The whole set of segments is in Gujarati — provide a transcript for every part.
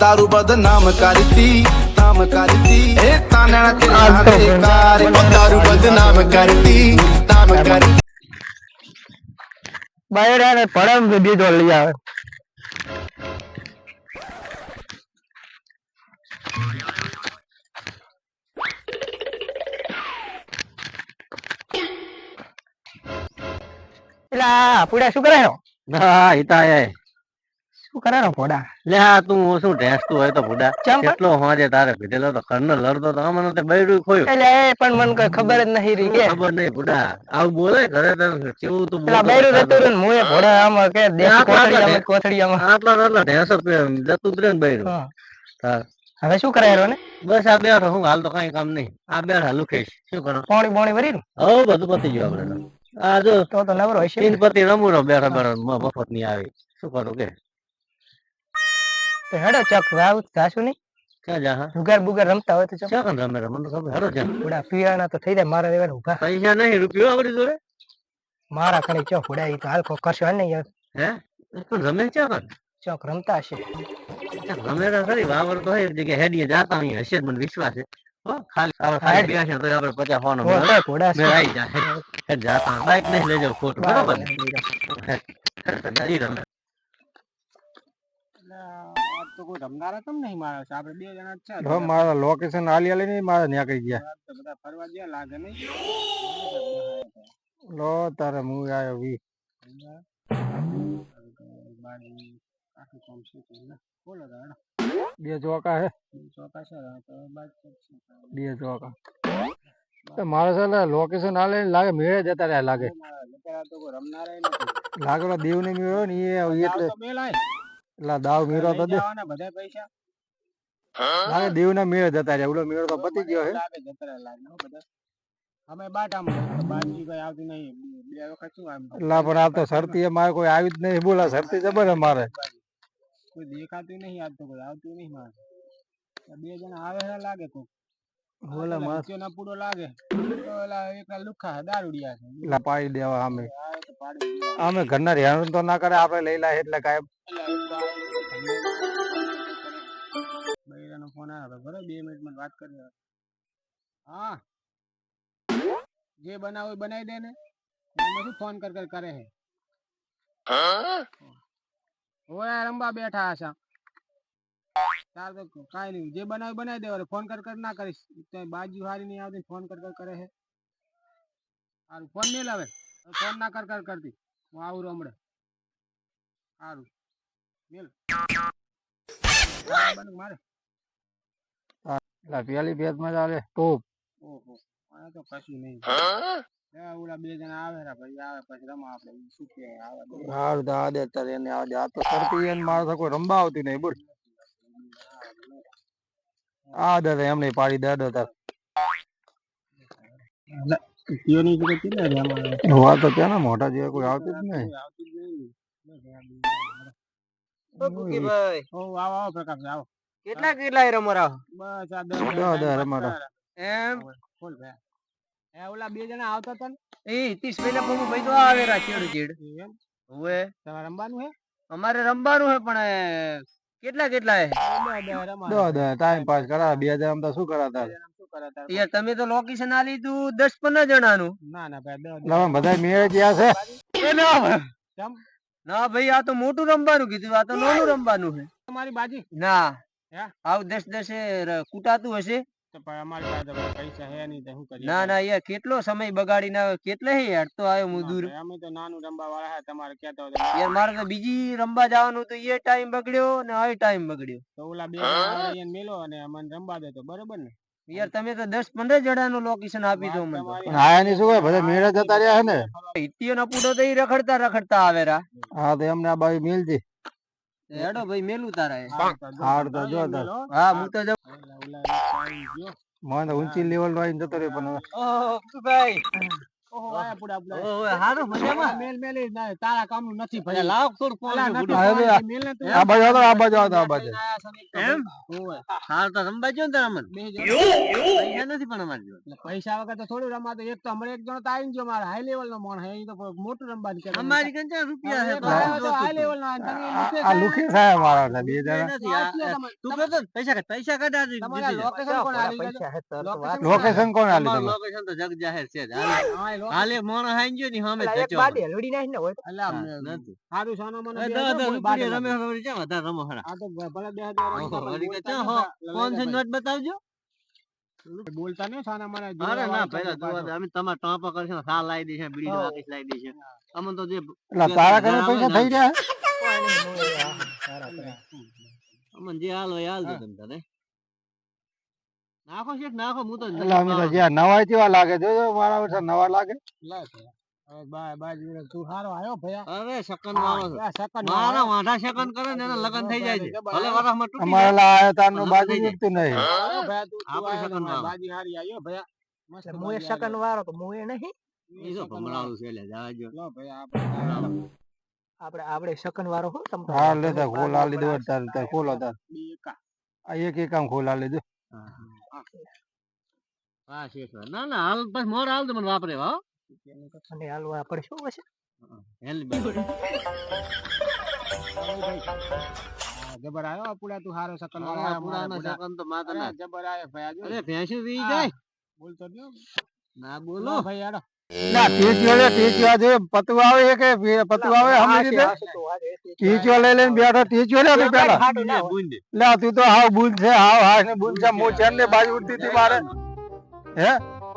તારું બદનામ કરતી નામ કરતી. એ તાના કે હાથે કાર તારું. બદનામ કરતી નામ કરતી. બાયડા ને પડમ દીધો લઈ આવે. એલા પૂડા શું કરે હા ઈતા એ શું કરે રો ભોડા? લે આ તું શું ઢેસતું હોય તો ભોડા. કેટલો હોજે તારે ભીધેલો તો ઘરનો લડતો તો અમને તે બૈરું ખોયું. એટલે એ પણ મને કઈ ખબર જ નહીં રહી ખબર નહીં ભોડા. આવું બોલે ઘરે તને કેવું તું બોલતો બૈરું. જતું રહ્યું મુએ ભોડા આમ કે દેશ કોથળીયામાં કોથળીયામાં. આટલો આટલો ઢેસો જતું જ રહે ને બૈરું હા. હા. હવે શું કરે રો ને? બસ આ બેઠો હું હાલ તો કઈ કામ નહીં. આ બેઠા લુખેશ શું કરો? પોણી બોણી ભરી ને? બધું પતી ગયું આપડે આ જો તો તો નવરો હશે પતિ રમુ રો બેઠા બેઠા મફતની આવી. શું કરું કે? તો હેડો ચક વાવ જાશું નહીં ક્યાં જા હા જુગાર બુગાર રમતા હોય તો ચોક ક્યાં રમે તો ખબર હેડો જા પીવાના તો થઈ જાય મારા દેવાના ઊભા પૈસા નહીં રૂપિયો આપડી જોડે મારા કણે ચોક ઈ તો હાલ કો કરશો ને યાર હે પણ રમે ક્યાં ચોક રમતા હશે રમે તો ખરી વાવર તો એક જગ્યાએ હેડીએ જાતા અહીં હશે મને વિશ્વાસ છે ખાલી ખાલી બેસે તો આપણે પચાસ ફોન આવી જાય જાતા બાઈક નહીં લેજો જાવ ખોટું બરોબર ને હેડ, ઈ રમે હવે મારા લોકેશન આલી આલી નહીં મારા ન્યા કઈ ગયા. લો તારે હું આયો વી. બે ચોકા હે. બે ચોકા. તો મારે છે ને લોકેશન આલે ને લાગે મેળે જતા રહ્યા લાગે. લાગે ઓલા દેવ ને મેળો ને એ એટલે એટલે દાવ મેળો તો દે. લાગે દેવ ના મેળ જતા રહ્યા ઓલો મેળો તો પતી ગયો હે. અમે બાટામાં બાજી કોઈ આવતી નહીં. બે વખત શું આમ લા પણ આ તો શરતી એ મારે કોઈ આવી જ નહીં. બોલા શરતી જબર અમારે. મારે કોઈ દેખાતું નહીં આજ તો કોઈ આવતું નહીં મારે. બે જણા આવે છે લાગે તો. બોલે માર ના પૂરો લાગે. તો ઓલા એકલા લુખા દારૂડિયા છે. લા પાડી દેવા અમે. અમે ઘરના રહેવાનું તો ના કરે, આપણે લઈ લાય એટલે કાંઈ બૈરાનો ફોન આવ્યો, બરાબર? બે મિનિટમાં વાત કરી હા. જે બનાવો એ બનાવી દે ને. એમાં શું ફોન કર કર કરે છે? ઓય રંબા બેઠા હશે. તાર તો કાંઈ નહીં. જે બનાવ બનાવી દે ફોન કર કર ના કરીશ. તો બાજુ હારી નહીં આવતી ફોન કર કર કરે છે. સારું ફોન નહીં લાવે ફોન ના કર કર કરતી હું આવું રમડે સારું મેલ. મારે. એટલે પેલી ભેદમાં ચાલે ટોપ. ઓહો. આ તો કશું નહીં. એ બે જણા આવે રા ભાઈ આવે પછી રમા આપણે. શું કે આવે દે. હાર તો આ દે તારે એને આ આ તો શરતી એને મારે તો કોઈ રમવા આવતી નહીં બોલ. આ દે તો એમને પાડી દે દે તાર. જોડે કેટલા તો મોટા જેવા કોઈ આવતું જ નહીં આવતું જ નહીં. ને. બસ આ બે ભાઈ. ઓ આવો આવો પ્રકાશ આવો. કેટલા કેટલા રમરા બસ આ દસ દસ જણા દસ time રમાડો. પાસ એમ? બોલ ભાઈ. એ ઓલા બે જણા આવતા હતા ને? એ હિતીશ પેલા બહુ ભાઈ તો આવે રા ચેડ ચેડ. એમ? હવે તમારે રમવાનું હે? અમારે રમવાનું હે પણ કેટલા કેટલા હે? દસ દસ ટાઈમ પાસ કરા બે હજાર આમ શું કરા યાર તમે તો લોકેશન આ લીધું દસ પંદર જણાનું. ના ના ભાઈ બધા મેળ ગયા છે. ના ભાઈ આ તો મોટું રમવાનું કીધું આ તો નાનું રમવાનું છે. તમારી બાજી? ના. હે? આવું દસ દસે કૂટાતું હશે. તો પણ અમારી પાસે તો ભાઈ પૈસા હે નહીં તો શું કરીએ ના ના યાર કેટલો સમય બગાડીને આવ્યો કેટલે હે યાર તો આવ્યો હું દૂર. અમે તો નાનું રમવા વાળા હે તમારે હોય યાર મારે તો બીજી રમવા જવાનું તો એ ટાઈમ બગડ્યો ને આ ટાઈમ બગડ્યો. તો ઓલા બે મેલો અને મને રમવા દે તો બરોબર ને? યાર તમે તો દસ પંદર જણાનું લોકેશન આપી દો મને. તમારી પણ આયા ની શું હોય બધા મેળા જતા રહ્યા છે ને? ઇતિયો ના પૂડો તો ઈ રખડતા રખડતા આવેરા હા તો એમને આ બાજુ મિલજી હેડો ભાઈ મેલું તારા હાડ તો જો. હા હું તો જાઉં. મને ઊંચી લેવલ નો આવીને જતો રહ્યો પણ ઓ ભાઈ. પૈસા નથી પણ અમારી જોડે. એટલે પૈસા વગર તો થોડું રમાતો. એક તો હમણાં એક જણો તો આવીને ગયો મારે હાઈ લેવલ નો મોણ હે તો મોટું રમવા નીકળે અમારી કન ચાર રૂપિયા છે હાઈ લેવલ નો આ-. લુખી મારા બે જણા. તું પૈસા કાઢ, પૈસા તમારા. લોકેશન કોણ આલી લોકેશન લોકેશન કોણ આલી લોકેશન તો જગ જાહેર છે. હાલ- એક મોણો હાઈ ગયો ને સામે જ જચ્યો આપણે. અલા, નથી. હારું સોનો મને એ બે દસ હજાર દસ બોલ રૂપિયા બાટલા. રમે રમે ચા વધારે રમો હરા. આ તો ભલે બે હજાર ઓહો, બોલતા વળી કે બોલતા ચા હો, લઈ પાંચસો નોટ બતાવજો ભાઈ. બોલતા નહીં સોના મને અરે ના પહેલા જોવા અમે તમારે ટાંપા કરશે સાલ દેશે બીડી. રાકેશ લાવી દેશે અમને તો જે તારા કને પૈસા થઈ રહ્યા અમને જે હાલ હોય હાલ દો તમે તારે નાખો શેઠ નાખો હું તો અમે તો જ્યાં નવા જેવા લાગે જોજો મારા વર્ષે નવા લાગે. તું હારો આવ્યો ભૈયા? અરે શકન વાળો છે. આ સેકન્ડ મારા વાંઢા શકન કરે ને એના લગન થઈ જાય છે. ભલે વરસમાં તૂટી અમારે તારનું બાજુ. જીતતું નહીં. તું તું આપણે સેકન્ડ મારી વાળો. બાજી હારી આવ્યો ભૈયા. મસ્ત મુએ બાજી શકન વાળો તો મુએ નહીં? બીજો તો ભમરાળું છે લે જાજો લો ભૈયા આપણે આપણે આપણે શકન વાળો હો તમ હા લે તાર ખોલ લીધું હોય તાર તાર ખોલો તાર. એકા. આ એક એક આમ ખોલ લીધું હા. ના ના હાલ બસ મોર હાલ મને વાપરે હો. અને હાલવા પડશે હો પછી હેલ જબર આયો પુડા તું હારો સકન વાળો. મારા આવ્યો, મારા પુરાના પુડા. શકન તો માતા ના. જબર આયો ભાઈ જો. અરે ભેંસું વી જાય. બોલતો ના બોલો. ભાઈ યાર ના ટીચીઓ લે ટીચીઓ જે પતુ આવે કે પતવા પતુ આવે હમણી રીતે ટીચીઓ લઈ લઈને બેઠો ટીચીઓ ને તું પેલા. બુંદે, બુંદે. લે તું તો હાવ બુન છે હાવ હા ને છે મો ચેન ને બાજુ ઉડતી હતી મારે. હે?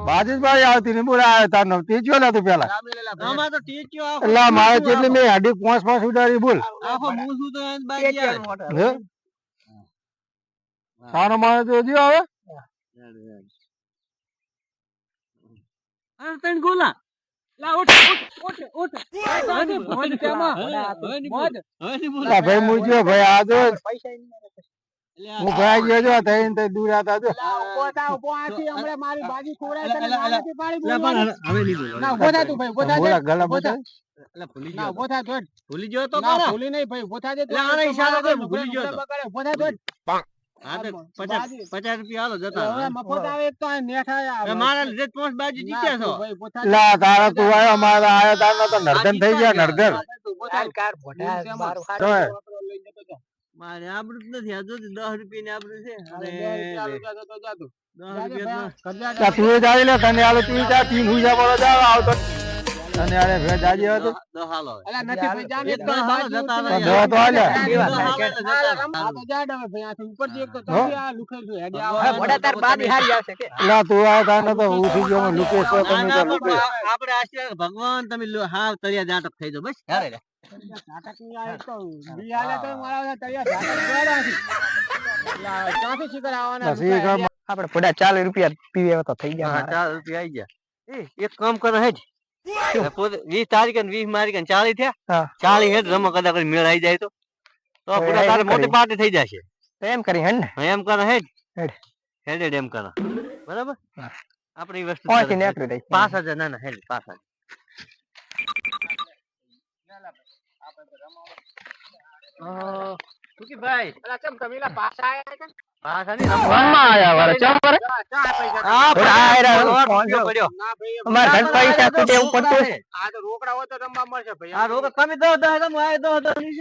બાજુ જ બાજુ આવતી ને બોલા આવે તારનો ટીચીઓ ને તું પેલા એટલે મારે કેટલી મેં હાડી પાંચ પાંચ ઉડાડી બોલ. આખો મૂછું તો બાજી આવે. હે? સાનો માણસ તો હજી આવે? અરે તને ગોલા. મોજ ભાઈ હું જો ભાઈ આ જો. પૈસા એટલે આ હું ભાઈ ગયો જો થઈને તે દૂર હતા. જો લા, ઊભો થા, ઊભો આથી હમણાં મારી બાજી ખવડાવી તને અલા, અલા, મારાથી પાડી એટલે બોલવાનું. પણ હવે નહીં ના, ઊભો થા તું ભાઈ, ઊભો થા બોલા ગલા એટલે ભૂલી ગયો ઊભો થા ભૂલી ગયો તો ભૂલી નહીં ભાઈ, આને તો ઈશારો ભૂલી ગયો તો. પચાસ રૂપિયા હાલો જતા. મારા લીધે પાંચ બાજુ જીત્યા છો તું. લા તારા આવ્યો મારા આયો તારનો તો નર્દન થઈ ગયા તેમાં. મારું આબરૂ નથી આ દસ રૂપિયા ની આબરૂ છે તું. લે તને આલો તું જા હુજા પડો જાવ આવતો તને આલે ભે જાજી આવે તો દસ દસ હાલો. હવે. અલા, નથી ભાઈ, જા તો હાલો જતા ઉઠીને તો તો હાલ્યા. દસ કેવા હાલો થાય એટલે હા, જતા રહો. આ તો જા ડવે ભાઈ, આથી ઉપરથી એક તો આ લુખેલું હેડે ભગવાન આવા. તાર બાદી હારી આવશે કે? લા તું આયો તારનો તો ઉઠી ગયો હું લુકેશ તમે ના, તો પણ આપણે આશીર્વાદ ભગવાન તમે હાવ તળિયા જાટક થઈ જાઓ બસ હારે રે. નાટકની આ તો તો મારા ક્યાંથી શિખર આવવાના? આપણે ચાલીસ રૂપિયા પીવે તો થઈ ગયા ચાલીસ રૂપિયા આઈ ગયા. એ, એક કામ કરે હેજ પોતે વીસ તારીખ ને વીસ મારી ને ચાલી થયા. ચાલી હેઠ રમો કદાચ મેળ આવી જાય તો. તો પૂરા તારે મોટી પાર્ટી થઈ જશે. એમ કરી હેડ ને. એમ કરો હેડ. હેડ. હેડ એમ કરો. બરાબર? આપણે એ વસ્તુ પાંચ રહી પાંચ હજાર ના ના હેડ પાંચ હજાર. સુખીભાઈ તમે પાછા આયા? પાછા આયા. ચમ પૈસા પડ્યો. ના અમારે ઘર પૈસા પડતું આ તો રોકડા હોય તો રમવા મળશે ભાઈ. આ રોગ તમે દસ દસ હજારમાં આયો દસ હજારની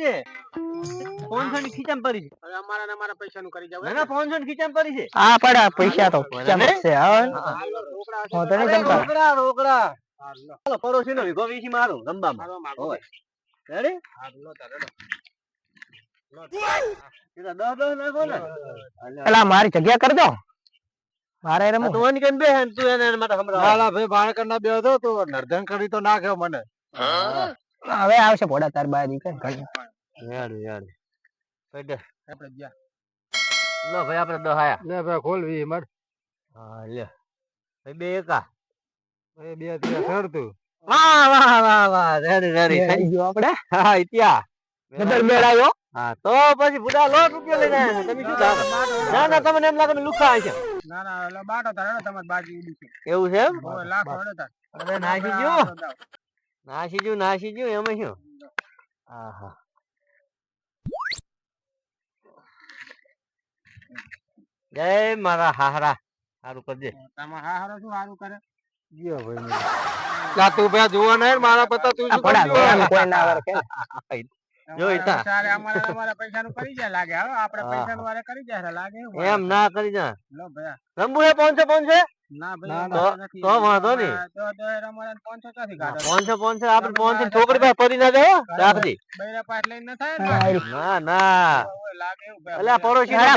ની ખીચામાં પડી છે. હવે અમારા ને અમારા પૈસાનું કરી જાવ ના ના ની ખીચામાં પડી છે. આ પડ્યા પૈસા તો છે રોકડા હા. રોકડા રોકડા પડોશી નો વિગો વીસી મારો રમવામાં. રેડી લો તાર, રેડો. એ તો દસ દસ નાખો ને પેલા મારી જગ્યા કરજો મારે તો ઓની બે તું એને માટે સંભળાવ. ના ના ભાઈ બાળક ના બે હતો તો નર્દન કરી તો નાખ્યો મને. હવે આવશે ભોડા તાર બાદી કે ઘણી. યાર યાર દે. આપણે ગયા. લો ભાઈ આપણે દહાયા લે ભાઈ ખોલવી મર. હા લે. ભાઈ બે એકા. ભાઈ બે ત્યાં સરતું વાહ વાહ વાહ વાહ. રેડી રેડી થઈ ગયો આપણે. હા ત્યાં. ડબલ મેળ આવ્યો હા તો પછી બુડા લો રૂપિયો લઈને આવ્યા તમે શું ધારો? ના ના તમને એમ લાગે લુખા છે. ના ના એટલે બાટો તારે હેડો તમારે બાજી ઉડી છે. એવું છે એમ? લાખ લાખો તાર. અરે નાસી ગયું. નાસી ગયું નાસી ગયું એમાં શું? આહા. જય મારા હાહરા. સારું કરજે. તમારે હા હારો શું સારું કરે? જીઓ ભાઈ. તું ભાઈ જોવા નહીં મારા પતા તું શું કરજો? જોઈ તા. તારે અમારે અમારા પૈસાનું કરી જાય લાગે. હવે આપણે હા. પૈસાનું વારે કરી જાય લાગે એમ ના કરી જા લો ભયા. રંબુ હે પાંચસો પાંચસો ના ના, ભાઈ તો- વાંધો નહીં. તો તો એ અમારે 500 કાઢો. પાંચસો પાંચસો આપડે પાંચસો છોકરી પાસે પડી ના જાય રાખજી બૈરા પાટ લઈને ન થાય ને ભાઈ. ના ના. ઓય લાગે એવું ભાઈ. અલ્યા પડોશી ના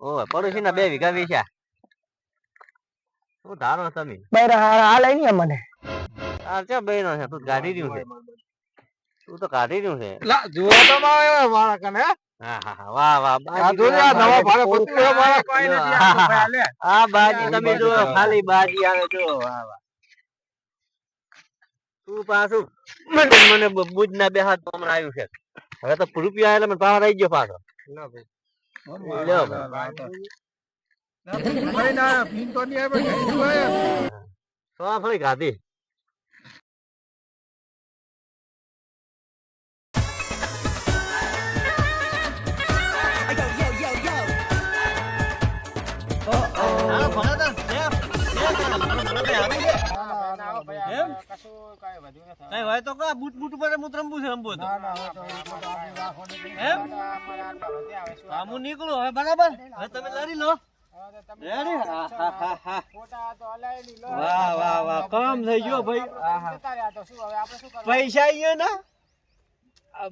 ઓય પડોશી ના બે વીઘા વેચ્યા. શું ધારો તમે? આ ચા બહેનો છે? તું ગાડી રહ્યું છે. તું તો કાઢી રહ્યું છે. તો મારા કને. મને મને બુજ ના બે હાથ આવ્યું છે. હવે તો રૂપિયા એટલે મને પાવર આવી ગયો પાછો. સો ભાઈ. ભાઈ. કશું કાંઈ વધ્યું નથી. કઈ હોય તો કા બૂટ બૂટ ઉપર હું રમવું છે રમવું તો ના, ના. એમ? હા, હું નીકળું. હવે બરાબર? હવે તમે લડી લો. હવે તો તમે રેડી હા હા હા હા. ફોટા તો હલાવી લી, લો. વાહ વાહ. વાહ કામ થઈ ગયો ભાઈ. આપણે જતા રહ્યા તો શું હવે આપણે શું કરવાનું? પૈસા અહીંયા ના?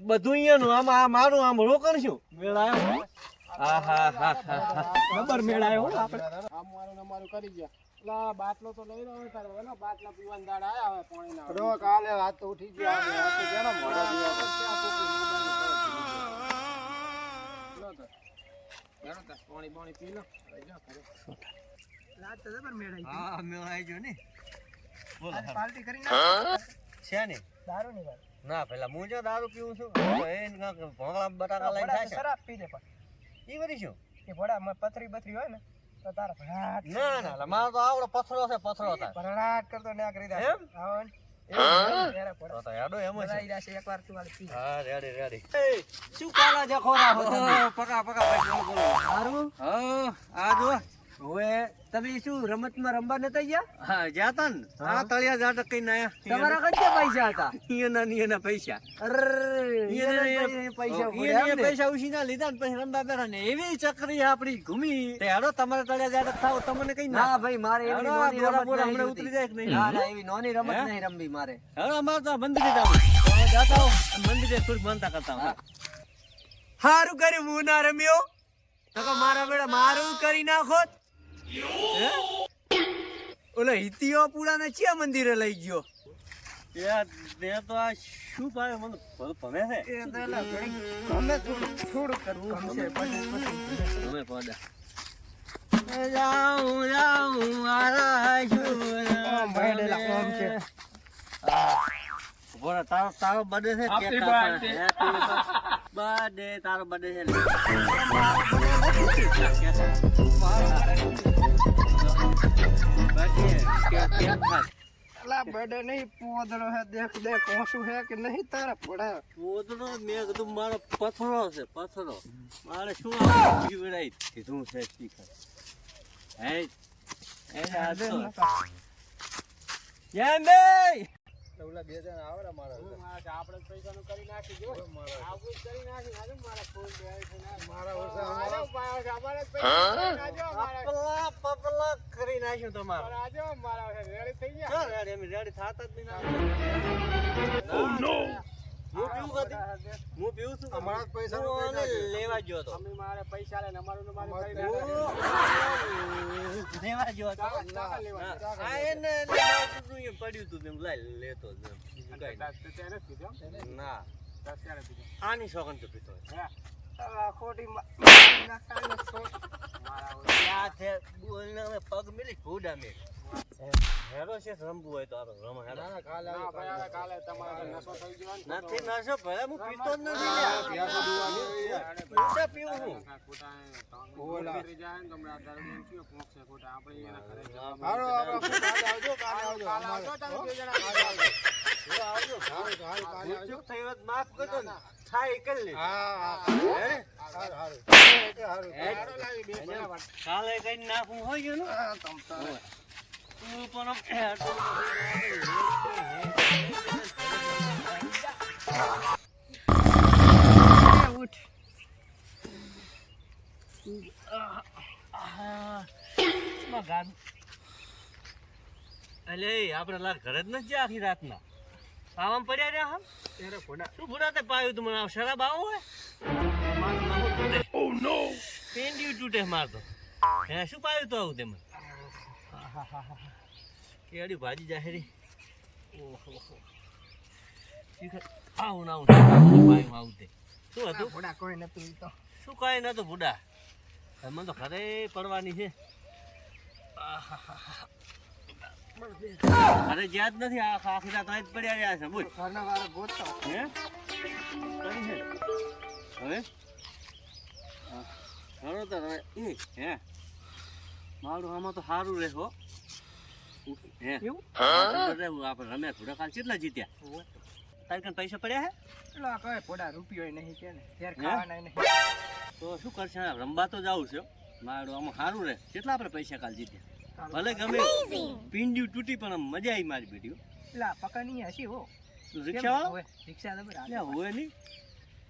બધું અહીંયાનું આમ આ મારું આમ રોકણ શું મેળ આવ્યો. હા હા હા હા ખબર મેળ આપણે. અમારું અમારું કરી ગયા. લા બાટલો તો લઈ રહ્યો તારે. હવે બાટલા પીવાના દાડ આયા હવે રો કાલે વાત તો ઉઠી ગયા હવે હાથ તો લો પાણી પી લો. હા મેળ આવી ગયો ને. બોલો પાર્ટી કરી છે ને દારૂ ની વાત. ના પેલા હું જો દારૂ પીવું છું? એને ભોંગળા બટાકા લઈને થાય છે. શરાબ પી લે પણ. ઈ બધી શું? એ ભોડા પથરી બથરી હોય ને તો તારા ભરાટ ના ના મારો તો આવડો પથરો છે પથરો થાય ભરાટ કરતો ના કરી દે. એમ? આવો ને. ત્યારે ભોળા. તો તો છે. ભરાઈ જશે તું વાળી પી. હા રેડી રેડી. શું કાલા જે ખોરા પકા પકા આ જો. હવે તમે શું રમતમાં રમવા નતા ગયા? હા જાતા ને. આ તળિયા જાટ કઈ ના તમારા કેટલા પૈસા હતા? ઈના ને ઈયના પૈસા. અરે ઈના ને એને પૈસા પડ્યા ને? પૈસા લીધા ને પછી રમવા બેઠા ને. એવી ચક્રી આપડી ઘૂમી. તે હેડો તમારે તળિયા જાટ થાવ તમને કઈ ના ભાઈ મારે એવી નોની રમત હમણાં. ઉતરી જાય કે નહીં? ના ના એવી નોની રમત નહીં રમવી મારે. હેડો અમાર તો મંદિરે જવું જાતા હો મંદિરે થોડીક બનતા કરતા હો. હારું કર્યું હું ના રમ્યો. તો મારા બેડા મારું કરી નાખો ઓલો હિતિયો પુરાને ચિયા મંદિરે લઈ ગયો. તે તો આ શું પાડે મને ભમે છે. ગમે થોડું થોડું કરવું ગમશે પછી પછી ભમે પાડા જાઉં જાઉં મારા ભેડેલા કોમ છે. બોલા તારો તારો બર્થડે છે તારો. બદે છે અલા બડે નહીં પોદળો હે દેખ દેખ કોસું હે કે નહીં તારા પડે પોતનો મેં કીધું મારો પથરો છે પથરો મારે શું જીવડાઈ કીધું છે શીખર હે એ આ તો. જેમ બે ઓલા બે જણ આવે ને મારા આપણે પૈસાનું કરી નાખી જો આવું જ કરી નાખી આજે મારા ફોન બે છે ને. મારા પાછા અમારે. પૈસા મારા પપલા પપલા કરી નાખ્યું તમારું. આજો મારા રેડી થઈ ગયા? રેડી એમ રેડી થાતા જ નહીં ના હું પીવું ખાતી? હું પીવું છું? અમારા પૈસા. લેવા ગયો તો. અમે મારે પૈસા લઈને અમારું ને મારું લેવા ગયો હતો આ એને લેવા પડ્યું હતું તેમ લાઈ લેતો તો. ના. આની શોખન તો પીતો હે. આ ખોટી મારા પગ મિલી ફૂડા મેં હે છે રમવું હોય તો આપણે રમો હેરો ના, ભાઈ, હવે કાલે તમારે નશો થઈ ગયો નથી નશો ભલે હું પીતો જ નથી. હું તો પીવું છું. ઓલા જાય ને તમને આ દરમિયાન કયો પહોંચશે ખોટા. આપણે એના ઘરે જવાનું. હારો, આપણે કાલે આવજો, કાલે આવજો. કાલે આવજો તમે બે જણા કાલે આવજો. આવજો, હારું, કાલે આવજો. હોત માફ કરજો ને. થાય એકલ કરી લે. હા, હા, હે? હારું, હારું. હારું, લાવી બે કાલે કઈ નાખવું હોય ને તમ આટલું અલે આપણે લાલ ઘરે જ નથી આખી રાતના. આવામાં પડ્યા રહ્યા હમ? ત્યારે ઘોડા. શું ભૂડા તે પાયું તું? મને શરાબ આવો હોય? ઓ નો પેન્ડિયું તૂટે મારતો. હે શું પાયું તો આવું તે મને? કેડી ભાજી જાહેરી ઓહો આવું ના આવું આવું તે શું હતું? બુડા કોઈ નતું તો. શું કાંઈ નતું બુડા મને તો ઘરે પડવાની છે. અરે જ્યાં જ નથી આખા આખી રાત અહીં જ પડ્યા રહ્યા છે. બોલ. ઘરના વાળા ગોતતો. હે? કઈ છે હવે ઘણો તો હવે એ હે? મારું આમાં તો સારું રહે હો. હે. એવું? આપણે રમ્યા થોડા કાલ કેટલા જીત્યા? તારી કન પૈસા પડ્યા હે? એટલે આ કહે ઘોડા રૂપિયો નહીં કે ને. ઘેર ખાવાના નહીં. તો શું કરશે? રમવા તો જાવું છે. મારું આમાં સારું રહે. કેટલા આપણે પૈસા કાલ જીત્યા? ભલે ગમે પિંડ્યું તૂટી પણ આમ મજા આવી મારી બેટી એટલે પેલા નહીં હસી હો. રિક્ષા વાળો રિક્ષા તો બરાબર. હોય નહીં.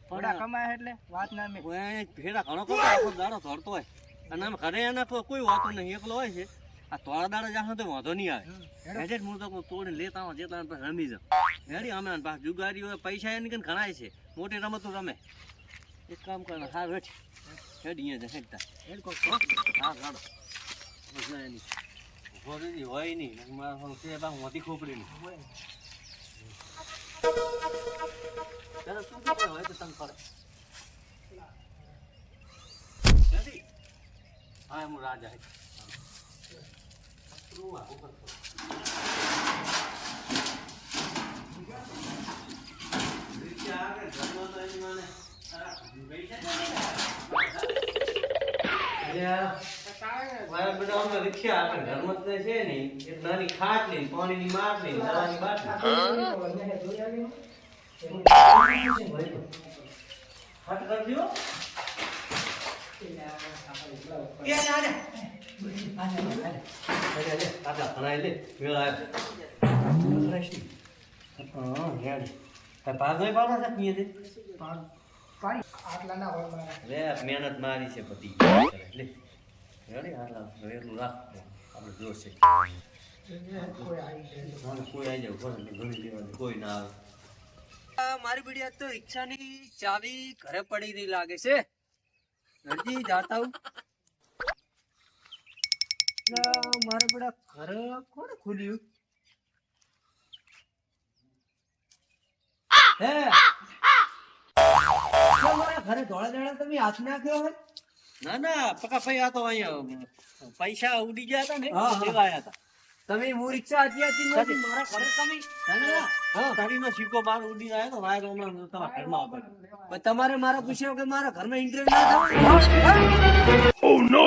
થોડા કમાય એટલે વાત ના મેં ભેડા ફેરા ઘણો કરતો આખો દાડો ધરતો હોય. અને આમ ઘરે એના કોઈ વાતો નહીં એકલો હોય છે. આ થોડા દાડા જાહે તો વાંધો નહીં આવે. હેડે. હું તો તોડે લેતા આવો જેટલા રમી જાઉં હેડી અમે પાસે જુગારી હોય પૈસા એની કઈ ઘણાય છે. મોટી રમતો રમે. એક કામ કરે હા હેઠ. હેડી અહીંયા જા હેડતા હેડ. હા? ગાડો એની હોય નહીં. મારા બા મોટી ખોપડી નહીં તું ખબર હોય તો તને પડે હેડી? હા હું રાજા હે તું આ ઉપર પર. રિક્ષા આગળ ઘરમાં તો એની માને આ પૈસા નથી અલ્યા મારા રિક્ષા આપણે ઘરમાં તો છે નહીં એક નાની ખાટ નહીં પાણીની માર નહીં દવાની બાટલી. ખાટ કરી મહેનત મારી છે બધી આપણે આવી જાય. કોઈ આવી જાવ કોઈ ના આવે મારી બીડી તો રિક્ષાની ચાવી ઘરે પડી રહી લાગે છે હજી જાતા હું મારે બધા ઘર કોને ખોલ્યું? હે? મારા ઘરે ધોળા દાડા તમે હાથ નાખ્યો હોય? ના ના પકા ભાઈ આ તો અહીંયા પૈસા ઉડી ગયા હતા ને. લેવા આવ્યા હતા. તમે હું રિક્ષા હતી નથી મારા ઘરે તમે? હા. તારીનો સિક્કો બાર ઉડી આવ્યો તો વાયર હમણાં તમારા ઘરમાં પણ તમારે મારા પૂછ્યો કે મારા ઘરમાં ઇન્ટરેસ્ટ ના થાય? Oh, ઓ નો